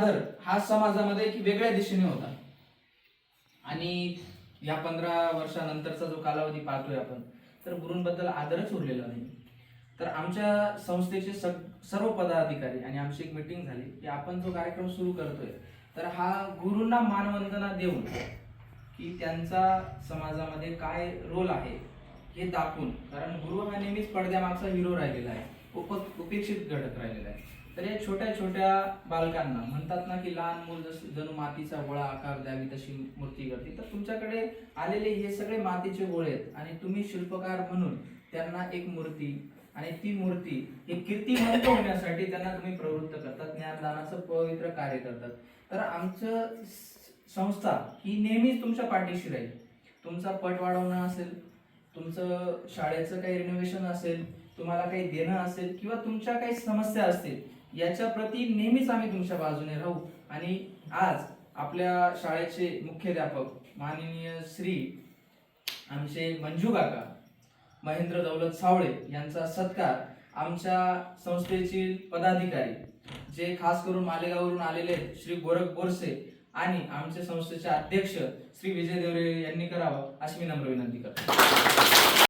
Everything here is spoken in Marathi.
आदर हा समाजामध्ये एक वेगळ्या दिशेने होता. आणि या पंधरा वर्षानंतरचा जो कालावधी पाहतोय आपण तर गुरूंबद्दल आदरच उरलेला नाही. तर आमच्या संस्थेचे सग- सर्व पदाधिकारी आणि आमची एक मीटिंग झाली की आपण जो कार्यक्रम सुरू करतोय तर हा गुरूंना मानवंदना देऊन की त्यांचा समाजामध्ये काय रोल आहे हे दाखवून कारण गुरु हा नेहमीच पडद्यामागचा हिरो राहिलेला आहे उप उपेक्षित घटक राहिलेला आहे. तर या छोट्या छोट्या बालकांना म्हणतात ना की लहान मूल जसं जणू मातीचा गोळा आकार द्यावी तशी मूर्ती करते तर तुमच्याकडे आलेले हे सगळे मातीचे गोळे आहेत. आणि तुम्ही शिल्पकार म्हणून त्यांना एक मूर्ती आणि ती मूर्ती हे कीर्तिमंत होण्यासाठी त्यांना तुम्ही प्रवृत्त करतात. ज्ञानदानाचं पवित्र कार्य करतात. तर आमचं संस्था ही नेहमीच तुमच्या पाठीशी राहील. तुमचा पट वाढवणं असेल तुमचं शाळेचं काही रिनोव्हेशन असेल तुम्हाला काही देणं असेल किंवा तुमच्या काही समस्या असतील याच्या प्रती नेहमीच आम्ही तुमच्या बाजूने राहू. आणि आज आपल्या शाळेचे मुख्याध्यापक माननीय श्री आमचे मंजू काका महेंद्र दौलत सावळे यांचा सत्कार आमच्या संस्थेचे पदाधिकारी जे खास करून मालेगाववरून आलेले आहेत, श्री गोरख बोरसे आणि आमच्या संस्थेचे अध्यक्ष श्री विजय देवरे यांनी करावं अशी मी नम्र विनंती करतो.